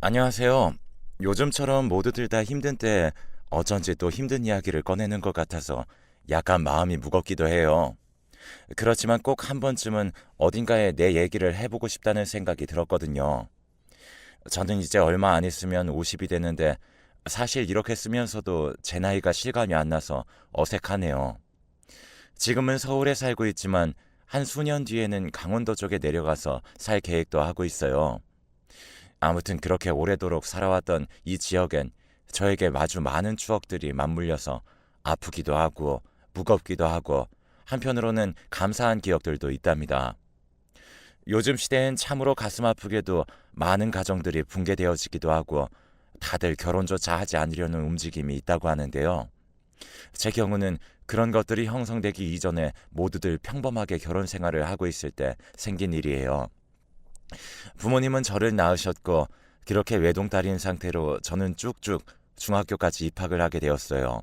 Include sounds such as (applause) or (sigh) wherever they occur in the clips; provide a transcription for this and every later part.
안녕하세요. 요즘처럼 모두들 다 힘든 때 어쩐지 또 힘든 이야기를 꺼내는 것 같아서 약간 마음이 무겁기도 해요. 그렇지만 꼭 한 번쯤은 어딘가에 내 얘기를 해보고 싶다는 생각이 들었거든요. 저는 이제 얼마 안 있으면 50이 되는데 사실 이렇게 쓰면서도 제 나이가 실감이 안 나서 어색하네요. 지금은 서울에 살고 있지만 한 수년 뒤에는 강원도 쪽에 내려가서 살 계획도 하고 있어요. 아무튼 그렇게 오래도록 살아왔던 이 지역엔 저에게 아주 많은 추억들이 맞물려서 아프기도 하고 무겁기도 하고 한편으로는 감사한 기억들도 있답니다. 요즘 시대엔 참으로 가슴 아프게도 많은 가정들이 붕괴되어지기도 하고 다들 결혼조차 하지 않으려는 움직임이 있다고 하는데요. 제 경우는 그런 것들이 형성되기 이전에 모두들 평범하게 결혼 생활을 하고 있을 때 생긴 일이에요. 부모님은 저를 낳으셨고 그렇게 외동딸인 상태로 저는 쭉쭉 중학교까지 입학을 하게 되었어요.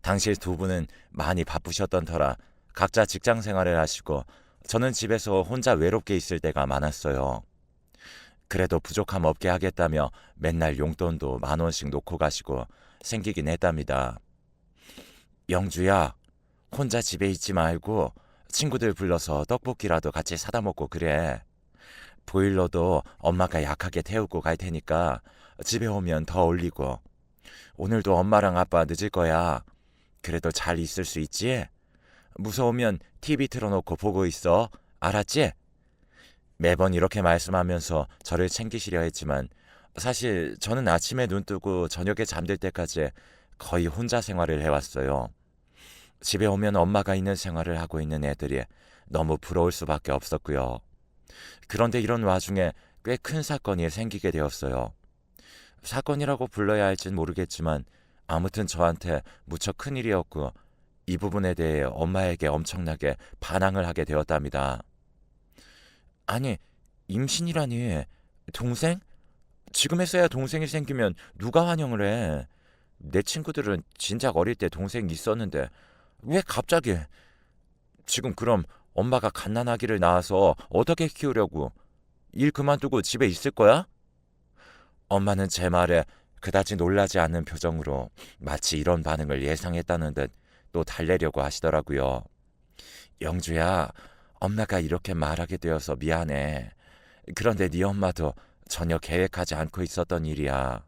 당시 두 분은 많이 바쁘셨던 터라 각자 직장 생활을 하시고 저는 집에서 혼자 외롭게 있을 때가 많았어요. 그래도 부족함 없게 하겠다며 맨날 용돈도 만 원씩 놓고 가시고 생기긴 했답니다. 영주야, 혼자 집에 있지 말고 친구들 불러서 떡볶이라도 같이 사다 먹고 그래. 보일러도 엄마가 약하게 태우고 갈 테니까 집에 오면 더 올리고. 오늘도 엄마랑 아빠 늦을 거야. 그래도 잘 있을 수 있지? 무서우면 TV 틀어놓고 보고 있어. 알았지? 매번 이렇게 말씀하면서 저를 챙기시려 했지만 사실 저는 아침에 눈 뜨고 저녁에 잠들 때까지 거의 혼자 생활을 해왔어요. 집에 오면 엄마가 있는 생활을 하고 있는 애들이 너무 부러울 수밖에 없었고요. 그런데 이런 와중에 꽤 큰 사건이 생기게 되었어요. 사건이라고 불러야 할진 모르겠지만 아무튼 저한테 무척 큰 일이었고 이 부분에 대해 엄마에게 엄청나게 반항을 하게 되었답니다. 아니, 임신이라니 동생? 지금에서야 동생이 생기면 누가 환영을 해? 내 친구들은 진작 어릴 때 동생이 있었는데 왜 갑자기? 지금 그럼 엄마가 갓난아기를 낳아서 어떻게 키우려고? 일 그만두고 집에 있을 거야? 엄마는 제 말에 그다지 놀라지 않는 표정으로 마치 이런 반응을 예상했다는 듯 또 달래려고 하시더라고요. 영주야, 엄마가 이렇게 말하게 되어서 미안해. 그런데 네 엄마도 전혀 계획하지 않고 있었던 일이야.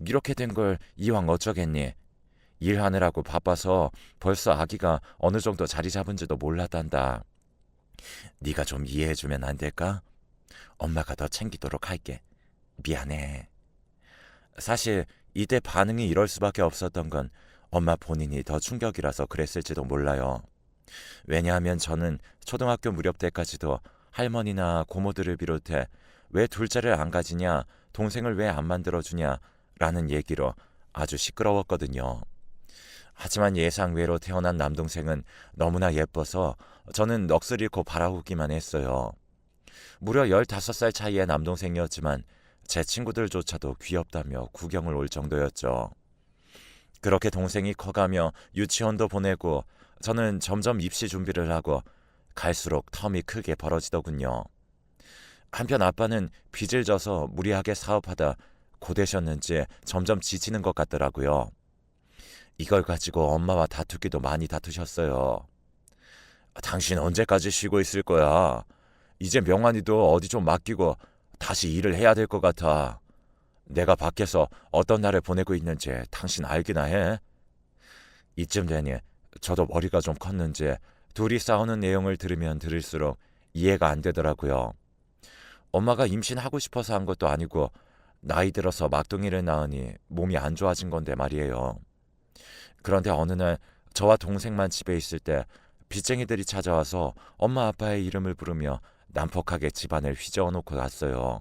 이렇게 된 걸 이왕 어쩌겠니? 일하느라고 바빠서 벌써 아기가 어느 정도 자리 잡은지도 몰랐단다. 네가 좀 이해해주면 안 될까? 엄마가 더 챙기도록 할게. 미안해. 사실 이때 반응이 이럴 수밖에 없었던 건 엄마 본인이 더 충격이라서 그랬을지도 몰라요. 왜냐하면 저는 초등학교 무렵 때까지도 할머니나 고모들을 비롯해 왜 둘째를 안 가지냐, 동생을 왜 안 만들어주냐 라는 얘기로 아주 시끄러웠거든요. 하지만 예상외로 태어난 남동생은 너무나 예뻐서 저는 넋을 잃고 바라보기만 했어요. 무려 15살 차이의 남동생이었지만 제 친구들조차도 귀엽다며 구경을 올 정도였죠. 그렇게 동생이 커가며 유치원도 보내고 저는 점점 입시 준비를 하고 갈수록 텀이 크게 벌어지더군요. 한편 아빠는 빚을 져서 무리하게 사업하다 고되셨는지 점점 지치는 것 같더라고요. 이걸 가지고 엄마와 다투기도 많이 다투셨어요. 당신 언제까지 쉬고 있을 거야? 이제 명환이도 어디 좀 맡기고 다시 일을 해야 될 것 같아. 내가 밖에서 어떤 날을 보내고 있는지 당신 알기나 해? 이쯤 되니 저도 머리가 좀 컸는지 둘이 싸우는 내용을 들으면 들을수록 이해가 안 되더라고요. 엄마가 임신하고 싶어서 한 것도 아니고 나이 들어서 막둥이를 낳으니 몸이 안 좋아진 건데 말이에요. 그런데 어느 날 저와 동생만 집에 있을 때 빚쟁이들이 찾아와서 엄마 아빠의 이름을 부르며 난폭하게 집안을 휘저어 놓고 갔어요.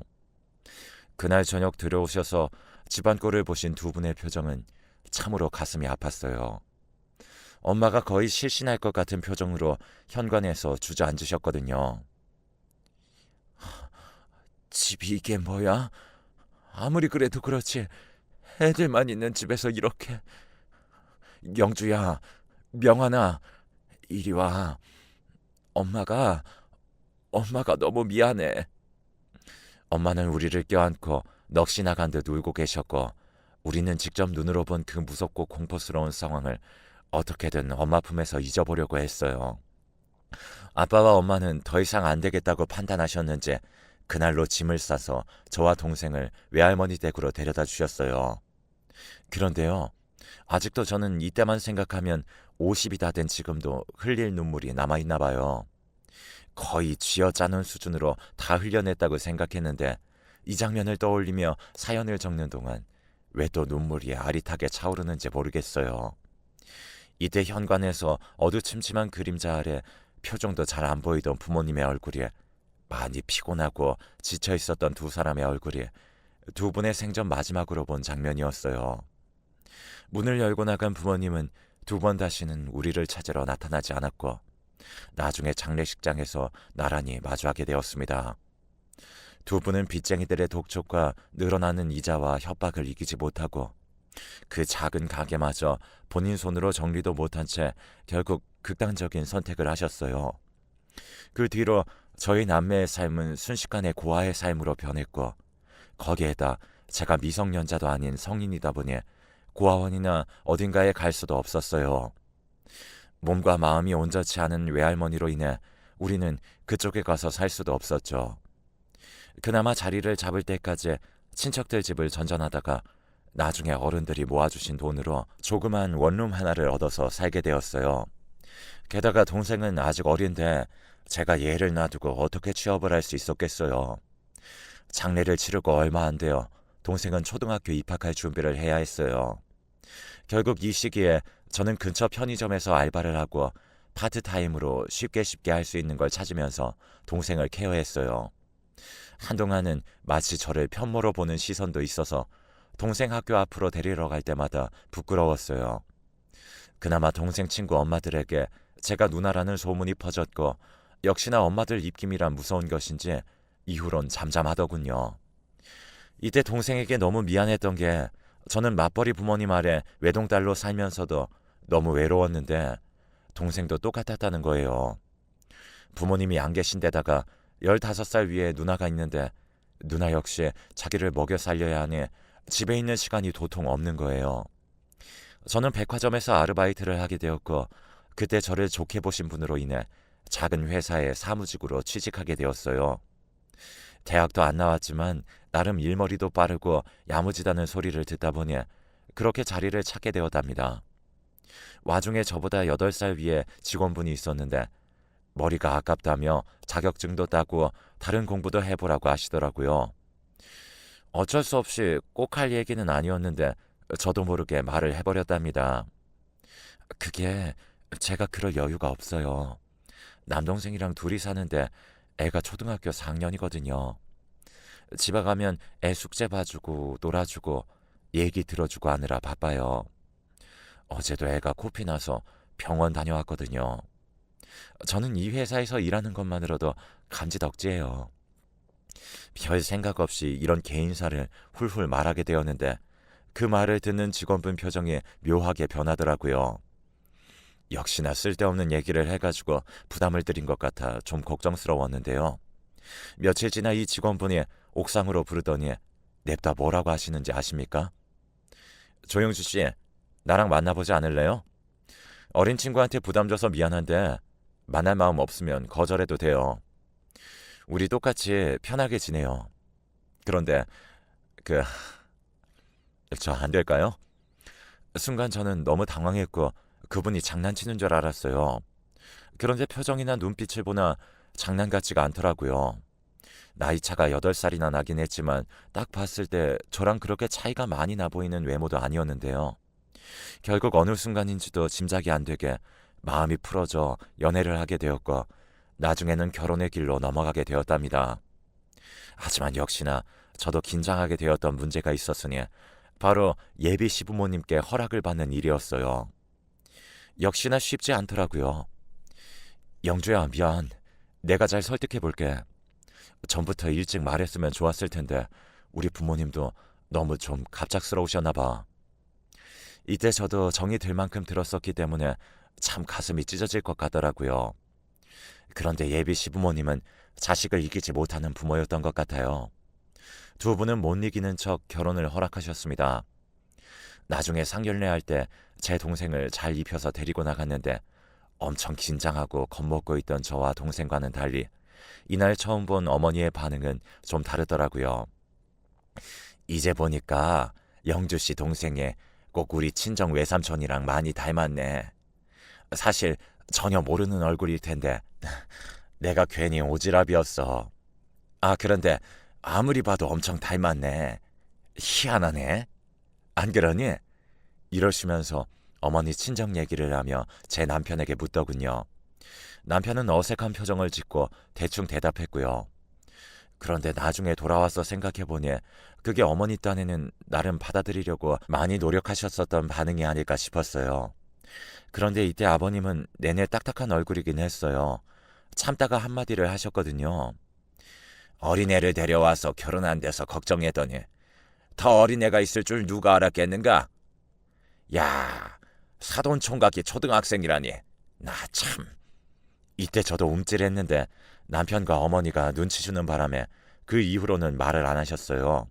그날 저녁 들어오셔서 집안 꼴을 보신 두 분의 표정은 참으로 가슴이 아팠어요. 엄마가 거의 실신할 것 같은 표정으로 현관에서 주저앉으셨거든요. 집이 이게 뭐야? 아무리 그래도 그렇지. 애들만 있는 집에서 이렇게 영주야, 명환아, 이리 와. 엄마가, 엄마가 너무 미안해. 엄마는 우리를 껴안고 넋이 나간 듯 울고 계셨고 우리는 직접 눈으로 본 그 무섭고 공포스러운 상황을 어떻게든 엄마 품에서 잊어보려고 했어요. 아빠와 엄마는 더 이상 안 되겠다고 판단하셨는지 그날로 짐을 싸서 저와 동생을 외할머니 댁으로 데려다 주셨어요. 그런데요, 아직도 저는 이때만 생각하면 50이 다 된 지금도 흘릴 눈물이 남아있나 봐요. 거의 쥐어 짜는 수준으로 다 흘려냈다고 생각했는데 이 장면을 떠올리며 사연을 적는 동안 왜 또 눈물이 아릿하게 차오르는지 모르겠어요. 이때 현관에서 어두침침한 그림자 아래 표정도 잘 안 보이던 부모님의 얼굴이 많이 피곤하고 지쳐 있었던 두 사람의 얼굴이 두 분의 생전 마지막으로 본 장면이었어요. 문을 열고 나간 부모님은 두 번 다시는 우리를 찾으러 나타나지 않았고 나중에 장례식장에서 나란히 마주하게 되었습니다. 두 분은 빚쟁이들의 독촉과 늘어나는 이자와 협박을 이기지 못하고 그 작은 가게마저 본인 손으로 정리도 못한 채 결국 극단적인 선택을 하셨어요. 그 뒤로 저희 남매의 삶은 순식간에 고아의 삶으로 변했고 거기에다 제가 미성년자도 아닌 성인이다 보니 고아원이나 어딘가에 갈 수도 없었어요. 몸과 마음이 온전치 않은 외할머니로 인해 우리는 그쪽에 가서 살 수도 없었죠. 그나마 자리를 잡을 때까지 친척들 집을 전전하다가 나중에 어른들이 모아주신 돈으로 조그만 원룸 하나를 얻어서 살게 되었어요. 게다가 동생은 아직 어린데 제가 얘를 놔두고 어떻게 취업을 할 수 있었겠어요. 장례를 치르고 얼마 안 되어 동생은 초등학교 입학할 준비를 해야 했어요. 결국 이 시기에 저는 근처 편의점에서 알바를 하고 파트타임으로 쉽게 쉽게 할 수 있는 걸 찾으면서 동생을 케어했어요. 한동안은 마치 저를 편모로 보는 시선도 있어서 동생 학교 앞으로 데리러 갈 때마다 부끄러웠어요. 그나마 동생 친구 엄마들에게 제가 누나라는 소문이 퍼졌고 역시나 엄마들 입김이란 무서운 것인지 이후론 잠잠하더군요. 이때 동생에게 너무 미안했던 게 저는 맞벌이 부모님 아래 외동딸로 살면서도 너무 외로웠는데 동생도 똑같았다는 거예요. 부모님이 안 계신 데다가 15살 위에 누나가 있는데 누나 역시 자기를 먹여 살려야 하니 집에 있는 시간이 도통 없는 거예요. 저는 백화점에서 아르바이트를 하게 되었고 그때 저를 좋게 보신 분으로 인해 작은 회사에 사무직으로 취직하게 되었어요. 대학도 안 나왔지만 나름 일머리도 빠르고 야무지다는 소리를 듣다 보니 그렇게 자리를 찾게 되었답니다. 와중에 저보다 8살 위에 직원분이 있었는데 머리가 아깝다며 자격증도 따고 다른 공부도 해보라고 하시더라고요. 어쩔 수 없이 꼭 할 얘기는 아니었는데 저도 모르게 말을 해버렸답니다. 그게 제가 그럴 여유가 없어요. 남동생이랑 둘이 사는데 애가 초등학교 4학년이거든요. 집에 가면 애 숙제 봐주고 놀아주고 얘기 들어주고 하느라 바빠요. 어제도 애가 코피 나서 병원 다녀왔거든요. 저는 이 회사에서 일하는 것만으로도 감지덕지예요. 별 생각 없이 이런 개인사를 훌훌 말하게 되었는데 그 말을 듣는 직원분 표정이 묘하게 변하더라고요. 역시나 쓸데없는 얘기를 해가지고 부담을 드린 것 같아 좀 걱정스러웠는데요. 며칠 지나 이 직원분이 옥상으로 부르더니 냅다 뭐라고 하시는지 아십니까? 조영주 씨, 나랑 만나보지 않을래요? 어린 친구한테 부담 줘서 미안한데 만날 마음 없으면 거절해도 돼요. 우리 똑같이 편하게 지내요. 그런데 그 저 안 될까요? 순간 저는 너무 당황했고 그분이 장난치는 줄 알았어요. 그런데 표정이나 눈빛을 보나 장난 같지가 않더라고요. 나이 차가 8살이나 나긴 했지만 딱 봤을 때 저랑 그렇게 차이가 많이 나 보이는 외모도 아니었는데요. 결국 어느 순간인지도 짐작이 안 되게 마음이 풀어져 연애를 하게 되었고 나중에는 결혼의 길로 넘어가게 되었답니다. 하지만 역시나 저도 긴장하게 되었던 문제가 있었으니 바로 예비 시부모님께 허락을 받는 일이었어요. 역시나 쉽지 않더라고요. 영주야, 미안. 내가 잘 설득해 볼게. 전부터 일찍 말했으면 좋았을 텐데 우리 부모님도 너무 좀 갑작스러우셨나 봐. 이때 저도 정이 들 만큼 들었었기 때문에 참 가슴이 찢어질 것 같더라고요. 그런데 예비 시부모님은 자식을 이기지 못하는 부모였던 것 같아요. 두 분은 못 이기는 척 결혼을 허락하셨습니다. 나중에 상견례할 때 제 동생을 잘 입혀서 데리고 나갔는데 엄청 긴장하고 겁먹고 있던 저와 동생과는 달리 이날 처음 본 어머니의 반응은 좀 다르더라고요. 이제 보니까 영주 씨 동생이 꼭 우리 친정 외삼촌이랑 많이 닮았네. 사실 전혀 모르는 얼굴일 텐데 (laughs) 내가 괜히 오지랖이었어. 아 그런데 아무리 봐도 엄청 닮았네. 희한하네. 안 그러니? 이러시면서 어머니 친정 얘기를 하며 제 남편에게 묻더군요. 남편은 어색한 표정을 짓고 대충 대답했고요. 그런데 나중에 돌아와서 생각해보니 그게 어머니 딴에는 나름 받아들이려고 많이 노력하셨었던 반응이 아닐까 싶었어요. 그런데 이때 아버님은 내내 딱딱한 얼굴이긴 했어요. 참다가 한마디를 하셨거든요. 어린애를 데려와서 결혼 안 돼서 걱정했더니 더 어린애가 있을 줄 누가 알았겠는가? 야, 사돈 총각이 초등학생이라니. 나 참. 이때 저도 움찔했는데 남편과 어머니가 눈치 주는 바람에 그 이후로는 말을 안 하셨어요.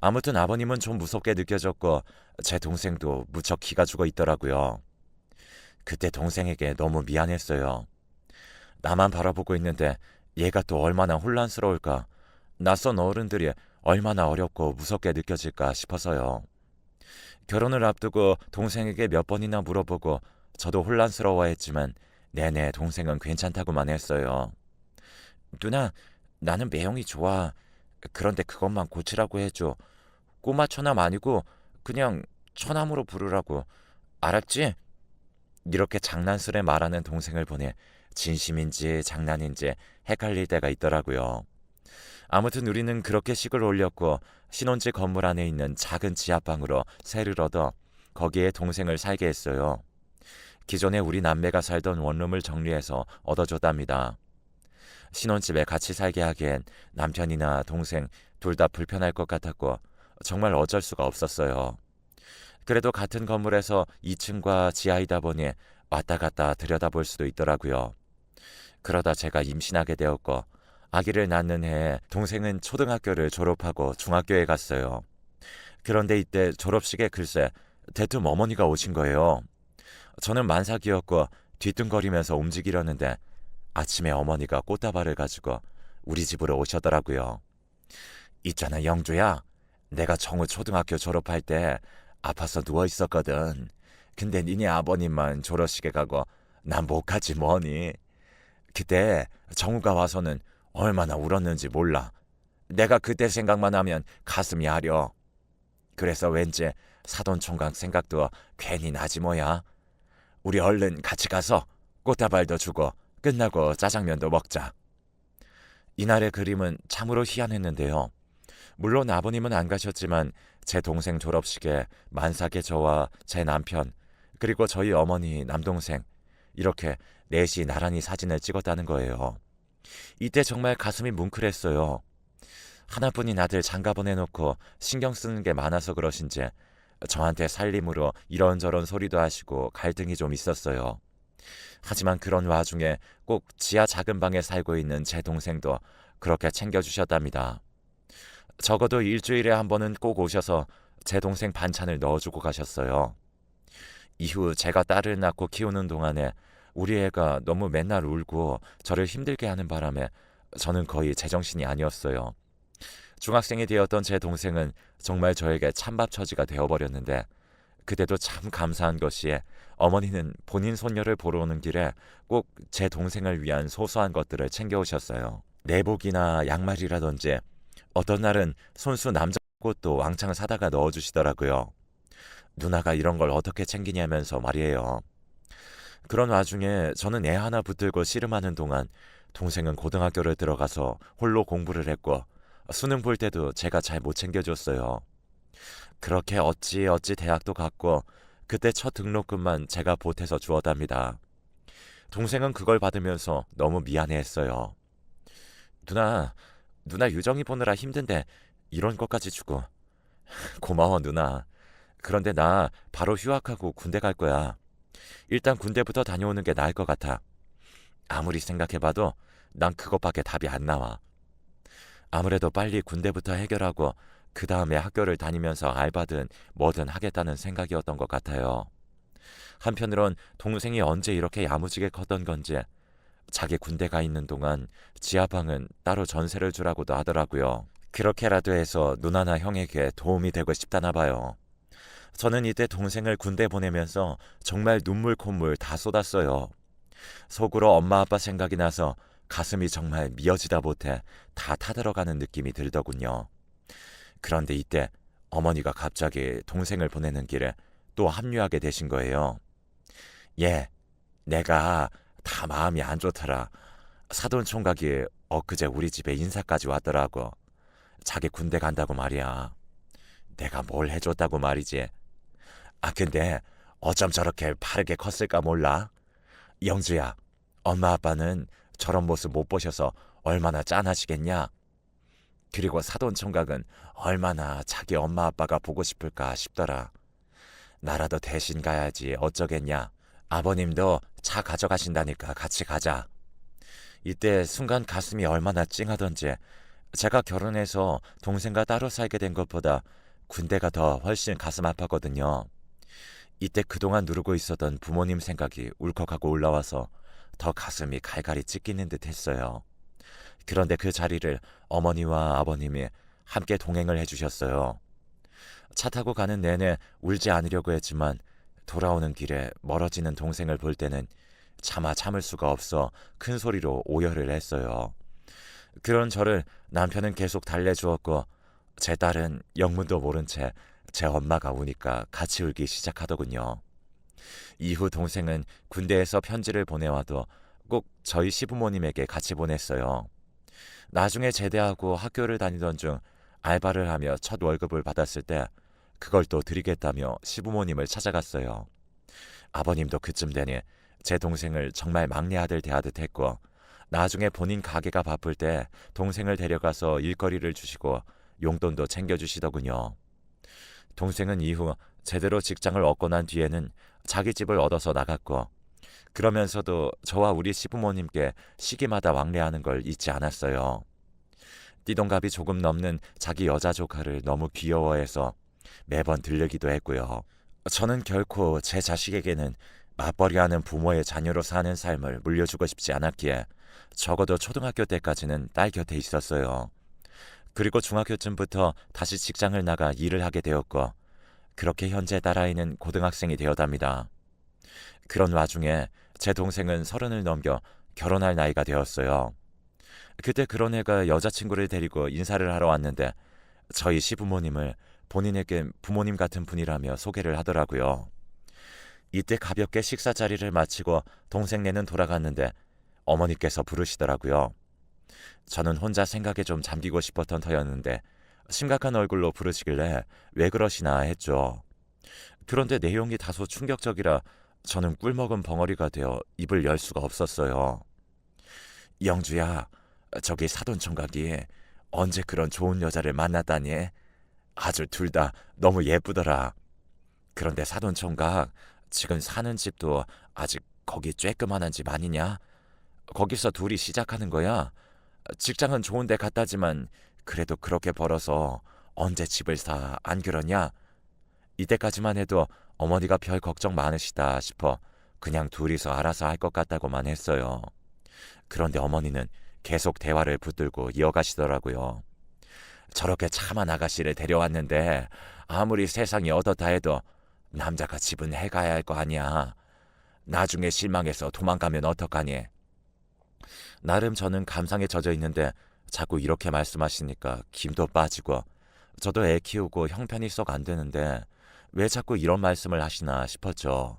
아무튼 아버님은 좀 무섭게 느껴졌고 제 동생도 무척 기가 죽어 있더라고요. 그때 동생에게 너무 미안했어요. 나만 바라보고 있는데 얘가 또 얼마나 혼란스러울까. 낯선 어른들이 얼마나 어렵고 무섭게 느껴질까 싶어서요. 결혼을 앞두고 동생에게 몇 번이나 물어보고 저도 혼란스러워했지만 내내 동생은 괜찮다고만 했어요. 누나, 나는 매형이 좋아. 그런데 그것만 고치라고 해줘. 꼬마 처남 아니고 그냥 처남으로 부르라고. 알았지? 이렇게 장난스레 말하는 동생을 보니 진심인지 장난인지 헷갈릴 때가 있더라고요. 아무튼 우리는 그렇게 식을 올렸고 신혼집 건물 안에 있는 작은 지하방으로 새를 얻어 거기에 동생을 살게 했어요. 기존에 우리 남매가 살던 원룸을 정리해서 얻어줬답니다. 신혼집에 같이 살게 하기엔 남편이나 동생 둘 다 불편할 것 같았고 정말 어쩔 수가 없었어요. 그래도 같은 건물에서 2층과 지하이다 보니 왔다 갔다 들여다볼 수도 있더라고요. 그러다 제가 임신하게 되었고 아기를 낳는 해에 동생은 초등학교를 졸업하고 중학교에 갔어요. 그런데 이때 졸업식에 글쎄 대뜸 어머니가 오신 거예요. 저는 만삭이었고 뒤뚱거리면서 움직이려는데 아침에 어머니가 꽃다발을 가지고 우리 집으로 오셨더라고요. 있잖아 영주야. 내가 정우 초등학교 졸업할 때 아파서 누워 있었거든. 근데 니네 아버님만 졸업식에 가고 난 못 가지 뭐니. 그때 정우가 와서는 얼마나 울었는지 몰라. 내가 그때 생각만 하면 가슴이 아려. 그래서 왠지 사돈 총각 생각도 괜히 나지 뭐야. 우리 얼른 같이 가서 꽃다발도 주고 끝나고 짜장면도 먹자. 이날의 그림은 참으로 희한했는데요. 물론 아버님은 안 가셨지만 제 동생 졸업식에 만삭의 저와 제 남편 그리고 저희 어머니 남동생 이렇게 넷이 나란히 사진을 찍었다는 거예요. 이때 정말 가슴이 뭉클했어요. 하나뿐인 아들 장가 보내놓고 신경 쓰는 게 많아서 그러신지 저한테 살림으로 이런저런 소리도 하시고 갈등이 좀 있었어요. 하지만 그런 와중에 꼭 지하 작은 방에 살고 있는 제 동생도 그렇게 챙겨주셨답니다. 적어도 일주일에 한 번은 꼭 오셔서 제 동생 반찬을 넣어주고 가셨어요. 이후 제가 딸을 낳고 키우는 동안에 우리 애가 너무 맨날 울고 저를 힘들게 하는 바람에 저는 거의 제정신이 아니었어요. 중학생이 되었던 제 동생은 정말 저에게 찬밥 처지가 되어버렸는데 그때도 참 감사한 것이 어머니는 본인 손녀를 보러 오는 길에 꼭 제 동생을 위한 소소한 것들을 챙겨오셨어요. 내복이나 양말이라든지 어떤 날은 손수 남자 꽃도 왕창 사다가 넣어주시더라고요. 누나가 이런 걸 어떻게 챙기냐면서 말이에요. 그런 와중에 저는 애 하나 붙들고 씨름하는 동안 동생은 고등학교를 들어가서 홀로 공부를 했고 수능 볼 때도 제가 잘 못 챙겨줬어요. 그렇게 어찌 어찌 대학도 갔고 그때 첫 등록금만 제가 보태서 주었답니다. 동생은 그걸 받으면서 너무 미안해했어요. 누나, 누나 유정이 보느라 힘든데 이런 것까지 주고 (laughs) 고마워 누나. 그런데 나 바로 휴학하고 군대 갈 거야. 일단 군대부터 다녀오는 게 나을 것 같아. 아무리 생각해봐도 난 그것밖에 답이 안 나와. 아무래도 빨리 군대부터 해결하고 그 다음에 학교를 다니면서 알바든 뭐든 하겠다는 생각이었던 것 같아요. 한편으론 동생이 언제 이렇게 야무지게 컸던 건지 자기 군대 가 있는 동안 지하방은 따로 전세를 주라고도 하더라고요. 그렇게라도 해서 누나나 형에게 도움이 되고 싶다나 봐요. 저는 이때 동생을 군대 보내면서 정말 눈물 콧물 다 쏟았어요. 속으로 엄마 아빠 생각이 나서 가슴이 정말 미어지다 못해 다 타들어가는 느낌이 들더군요. 그런데 이때 어머니가 갑자기 동생을 보내는 길에 또 합류하게 되신 거예요. 예, 내가 다 마음이 안 좋더라. 사돈 총각이 엊그제 우리 집에 인사까지 왔더라고. 자기 군대 간다고 말이야. 내가 뭘 해줬다고 말이지. 아, 근데 어쩜 저렇게 바르게 컸을까 몰라? 영주야, 엄마 아빠는 저런 모습 못 보셔서 얼마나 짠하시겠냐? 그리고 사돈 총각은 얼마나 자기 엄마 아빠가 보고 싶을까 싶더라. 나라도 대신 가야지 어쩌겠냐. 아버님도 차 가져가신다니까 같이 가자. 이때 순간 가슴이 얼마나 찡하던지 제가 결혼해서 동생과 따로 살게 된 것보다 군대가 더 훨씬 가슴 아팠거든요. 이때 그동안 누르고 있었던 부모님 생각이 울컥하고 올라와서 더 가슴이 갈갈이 찢기는 듯 했어요. 그런데 그 자리를 어머니와 아버님이 함께 동행을 해주셨어요. 차 타고 가는 내내 울지 않으려고 했지만 돌아오는 길에 멀어지는 동생을 볼 때는 차마 참을 수가 없어 큰 소리로 오열을 했어요. 그런 저를 남편은 계속 달래주었고 제 딸은 영문도 모른 채 제 엄마가 우니까 같이 울기 시작하더군요. 이후 동생은 군대에서 편지를 보내와도 꼭 저희 시부모님에게 같이 보냈어요. 나중에 제대하고 학교를 다니던 중 알바를 하며 첫 월급을 받았을 때 그걸 또 드리겠다며 시부모님을 찾아갔어요. 아버님도 그쯤 되니 제 동생을 정말 막내 아들 대하듯 했고 나중에 본인 가게가 바쁠 때 동생을 데려가서 일거리를 주시고 용돈도 챙겨주시더군요. 동생은 이후 제대로 직장을 얻고 난 뒤에는 자기 집을 얻어서 나갔고 그러면서도 저와 우리 시부모님께 시기마다 왕래하는 걸 잊지 않았어요. 띠동갑이 조금 넘는 자기 여자 조카를 너무 귀여워해서 매번 들르기도 했고요. 저는 결코 제 자식에게는 맞벌이하는 부모의 자녀로 사는 삶을 물려주고 싶지 않았기에 적어도 초등학교 때까지는 딸 곁에 있었어요. 그리고 중학교쯤부터 다시 직장을 나가 일을 하게 되었고 그렇게 현재 딸아이는 고등학생이 되어답니다. 그런 와중에 제 동생은 서른을 넘겨 결혼할 나이가 되었어요. 그때 그런 애가 여자친구를 데리고 인사를 하러 왔는데 저희 시부모님을 본인에게 부모님 같은 분이라며 소개를 하더라고요. 이때 가볍게 식사 자리를 마치고 동생네는 돌아갔는데 어머니께서 부르시더라고요. 저는 혼자 생각에 좀 잠기고 싶었던 터였는데 심각한 얼굴로 부르시길래 왜 그러시나 했죠. 그런데 내용이 다소 충격적이라 저는 꿀먹은 벙어리가 되어 입을 열 수가 없었어요. 영주야, 저기 사돈 총각이 언제 그런 좋은 여자를 만났다니? 아주 둘 다 너무 예쁘더라. 그런데 사돈 총각, 지금 사는 집도 아직 거기 쬐끄만한 집 아니냐? 거기서 둘이 시작하는 거야? 직장은 좋은데 갔다지만 그래도 그렇게 벌어서 언제 집을 사 안 그러냐? 이때까지만 해도 어머니가 별 걱정 많으시다 싶어 그냥 둘이서 알아서 할 것 같다고만 했어요. 그런데 어머니는 계속 대화를 붙들고 이어가시더라고요. 저렇게 참한 아가씨를 데려왔는데 아무리 세상이 어떻다 해도 남자가 집은 해가야 할 거 아니야. 나중에 실망해서 도망가면 어떡하니? 나름 저는 감상에 젖어 있는데 자꾸 이렇게 말씀하시니까 김도 빠지고 저도 애 키우고 형편이 썩 안 되는데 왜 자꾸 이런 말씀을 하시나 싶었죠.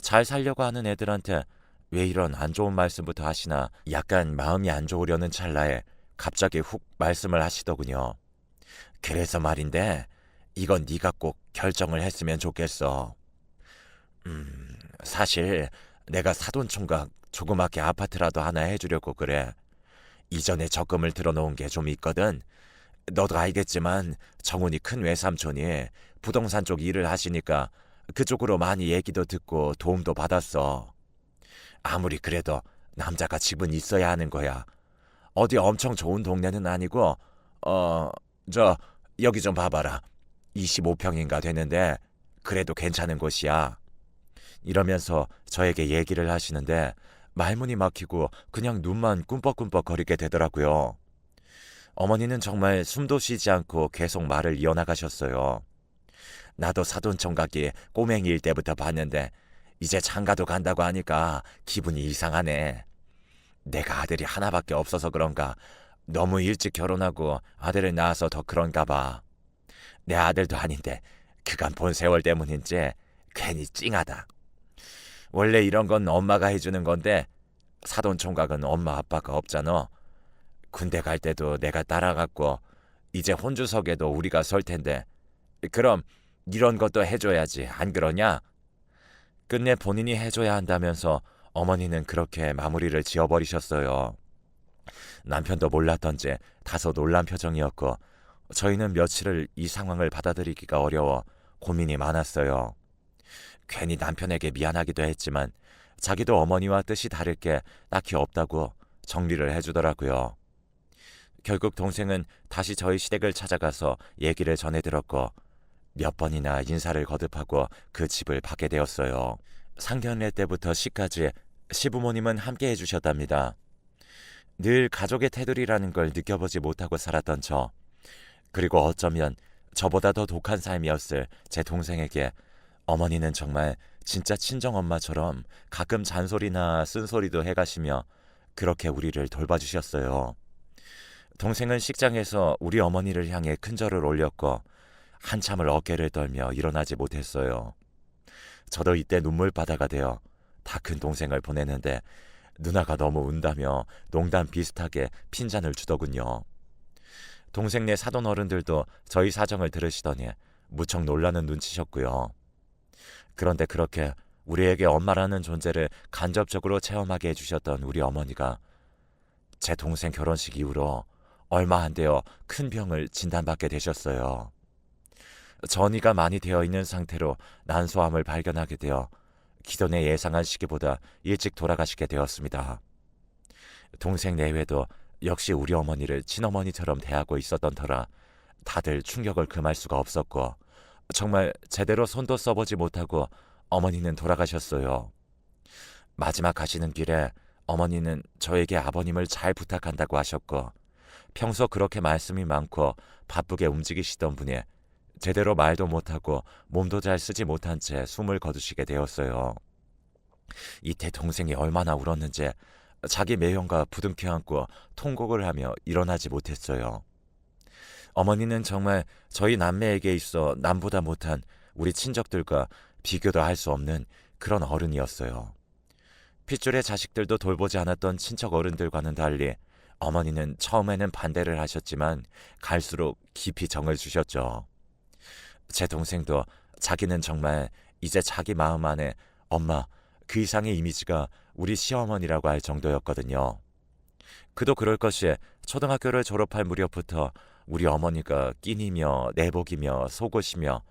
잘 살려고 하는 애들한테 왜 이런 안 좋은 말씀부터 하시나 약간 마음이 안 좋으려는 찰나에 갑자기 훅 말씀을 하시더군요. 그래서 말인데 이건 네가 꼭 결정을 했으면 좋겠어. 음, 사실 내가 사돈 총각 조그맣게 아파트라도 하나 해주려고 그래. 이전에 적금을 들어놓은 게 좀 있거든. 너도 알겠지만 정훈이 큰 외삼촌이 부동산 쪽 일을 하시니까 그쪽으로 많이 얘기도 듣고 도움도 받았어. 아무리 그래도 남자가 집은 있어야 하는 거야. 어디 엄청 좋은 동네는 아니고 어, 저 여기 좀 봐봐라. 25평인가 되는데 그래도 괜찮은 곳이야. 이러면서 저에게 얘기를 하시는데 말문이 막히고 그냥 눈만 꿈뻑꿈뻑 거리게 되더라고요. 어머니는 정말 숨도 쉬지 않고 계속 말을 이어나가셨어요. 나도 사돈 총각이 꼬맹이일 때부터 봤는데 이제 장가도 간다고 하니까 기분이 이상하네. 내가 아들이 하나밖에 없어서 그런가 너무 일찍 결혼하고 아들을 낳아서 더 그런가 봐. 내 아들도 아닌데 그간 본 세월 때문인지 괜히 찡하다. 원래 이런 건 엄마가 해주는 건데 사돈 총각은 엄마 아빠가 없잖아. 군대 갈 때도 내가 따라갔고 이제 혼주석에도 우리가 설 텐데 그럼 이런 것도 해줘야지 안 그러냐? 끝내 본인이 해줘야 한다면서 어머니는 그렇게 마무리를 지어버리셨어요. 남편도 몰랐던지 다소 놀란 표정이었고 저희는 며칠을 이 상황을 받아들이기가 어려워 고민이 많았어요. 괜히 남편에게 미안하기도 했지만 자기도 어머니와 뜻이 다를 게 딱히 없다고 정리를 해주더라고요. 결국 동생은 다시 저희 시댁을 찾아가서 얘기를 전해 들었고 몇 번이나 인사를 거듭하고 그 집을 받게 되었어요. 상견례 때부터 시까지 시부모님은 함께 해주셨답니다. 늘 가족의 테두리라는 걸 느껴보지 못하고 살았던 저. 그리고 어쩌면 저보다 더 독한 삶이었을 제 동생에게 어머니는 정말 진짜 친정엄마처럼 가끔 잔소리나 쓴소리도 해가시며 그렇게 우리를 돌봐주셨어요. 동생은 식장에서 우리 어머니를 향해 큰 절을 올렸고 한참을 어깨를 떨며 일어나지 못했어요. 저도 이때 눈물바다가 되어 다 큰 동생을 보내는데 누나가 너무 운다며 농담 비슷하게 핀잔을 주더군요. 동생네 사돈 어른들도 저희 사정을 들으시더니 무척 놀라는 눈치셨고요. 그런데 그렇게 우리에게 엄마라는 존재를 간접적으로 체험하게 해주셨던 우리 어머니가 제 동생 결혼식 이후로 얼마 안 되어 큰 병을 진단받게 되셨어요. 전이가 많이 되어 있는 상태로 난소암을 발견하게 되어 기존에 예상한 시기보다 일찍 돌아가시게 되었습니다. 동생 내외도 역시 우리 어머니를 친어머니처럼 대하고 있었던 터라 다들 충격을 금할 수가 없었고 정말 제대로 손도 써보지 못하고 어머니는 돌아가셨어요. 마지막 가시는 길에 어머니는 저에게 아버님을 잘 부탁한다고 하셨고 평소 그렇게 말씀이 많고 바쁘게 움직이시던 분이 제대로 말도 못하고 몸도 잘 쓰지 못한 채 숨을 거두시게 되었어요. 이때 동생이 얼마나 울었는지 자기 매형과 부둥켜 안고 통곡을 하며 일어나지 못했어요. 어머니는 정말 저희 남매에게 있어 남보다 못한 우리 친척들과 비교도 할 수 없는 그런 어른이었어요. 핏줄의 자식들도 돌보지 않았던 친척 어른들과는 달리 어머니는 처음에는 반대를 하셨지만 갈수록 깊이 정을 주셨죠. 제 동생도 자기는 정말 이제 자기 마음 안에 엄마 그 이상의 이미지가 우리 시어머니라고 할 정도였거든요. 그도 그럴 것이 초등학교를 졸업할 무렵부터 우리 어머니가 끼니며 내복이며 속옷이며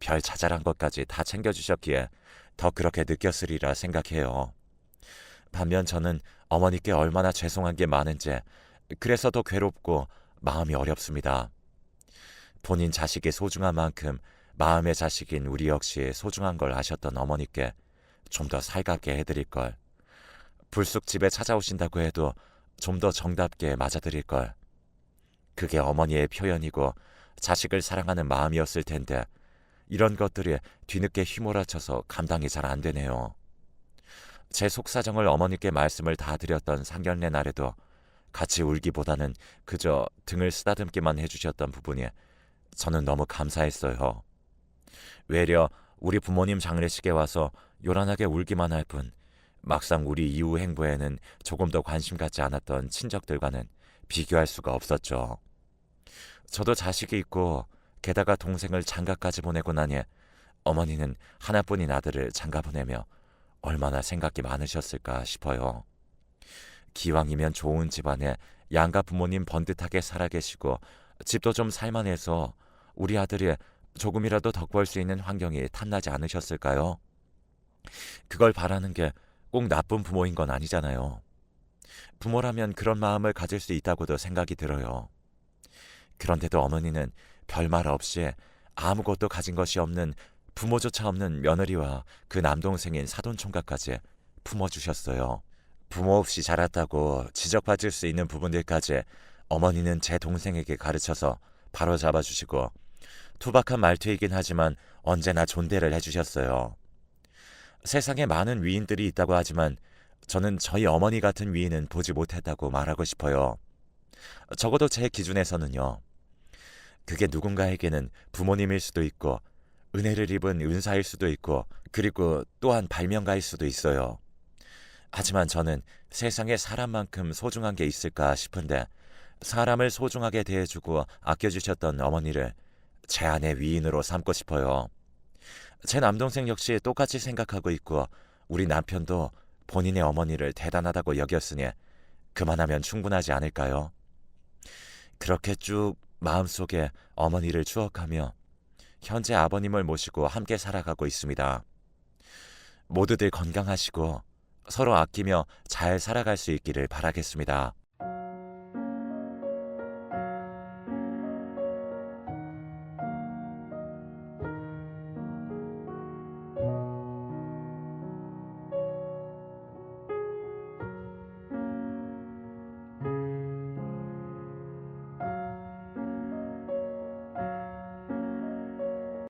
별 자잘한 것까지 다 챙겨주셨기에 더 그렇게 느꼈으리라 생각해요. 반면 저는 어머니께 얼마나 죄송한 게 많은지 그래서 더 괴롭고 마음이 어렵습니다. 본인 자식이 소중한 만큼 마음의 자식인 우리 역시 소중한 걸 아셨던 어머니께 좀 더 살갑게 해드릴 걸. 불쑥 집에 찾아오신다고 해도 좀 더 정답게 맞아드릴 걸. 그게 어머니의 표현이고 자식을 사랑하는 마음이었을 텐데 이런 것들이 뒤늦게 휘몰아쳐서 감당이 잘 안 되네요. 제 속사정을 어머니께 말씀을 다 드렸던 상견례 날에도 같이 울기보다는 그저 등을 쓰다듬기만 해주셨던 부분이 저는 너무 감사했어요. 외려 우리 부모님 장례식에 와서 요란하게 울기만 할 뿐 막상 우리 이후 행보에는 조금 더 관심 갖지 않았던 친척들과는 비교할 수가 없었죠. 저도 자식이 있고 게다가 동생을 장가까지 보내고 나니 어머니는 하나뿐인 아들을 장가 보내며 얼마나 생각이 많으셨을까 싶어요. 기왕이면 좋은 집안에 양가 부모님 번듯하게 살아계시고 집도 좀 살만해서 우리 아들이 조금이라도 덕벌 수 있는 환경이 탐나지 않으셨을까요? 그걸 바라는 게 꼭 나쁜 부모인 건 아니잖아요. 부모라면 그런 마음을 가질 수 있다고도 생각이 들어요. 그런데도 어머니는 별말 없이 아무것도 가진 것이 없는 부모조차 없는 며느리와 그 남동생인 사돈 총각까지 품어주셨어요. 부모 없이 자랐다고 지적받을 수 있는 부분들까지 어머니는 제 동생에게 가르쳐서 바로 잡아주시고 투박한 말투이긴 하지만 언제나 존대를 해주셨어요. 세상에 많은 위인들이 있다고 하지만 저는 저희 어머니 같은 위인은 보지 못했다고 말하고 싶어요. 적어도 제 기준에서는요. 그게 누군가에게는 부모님일 수도 있고 은혜를 입은 은사일 수도 있고 그리고 또한 발명가일 수도 있어요. 하지만 저는 세상에 사람만큼 소중한 게 있을까 싶은데 사람을 소중하게 대해주고 아껴주셨던 어머니를 제 안의 위인으로 삼고 싶어요. 제 남동생 역시 똑같이 생각하고 있고 우리 남편도 본인의 어머니를 대단하다고 여겼으니 그만하면 충분하지 않을까요? 그렇게 쭉 마음속에 어머니를 추억하며 현재 아버님을 모시고 함께 살아가고 있습니다. 모두들 건강하시고 서로 아끼며 잘 살아갈 수 있기를 바라겠습니다.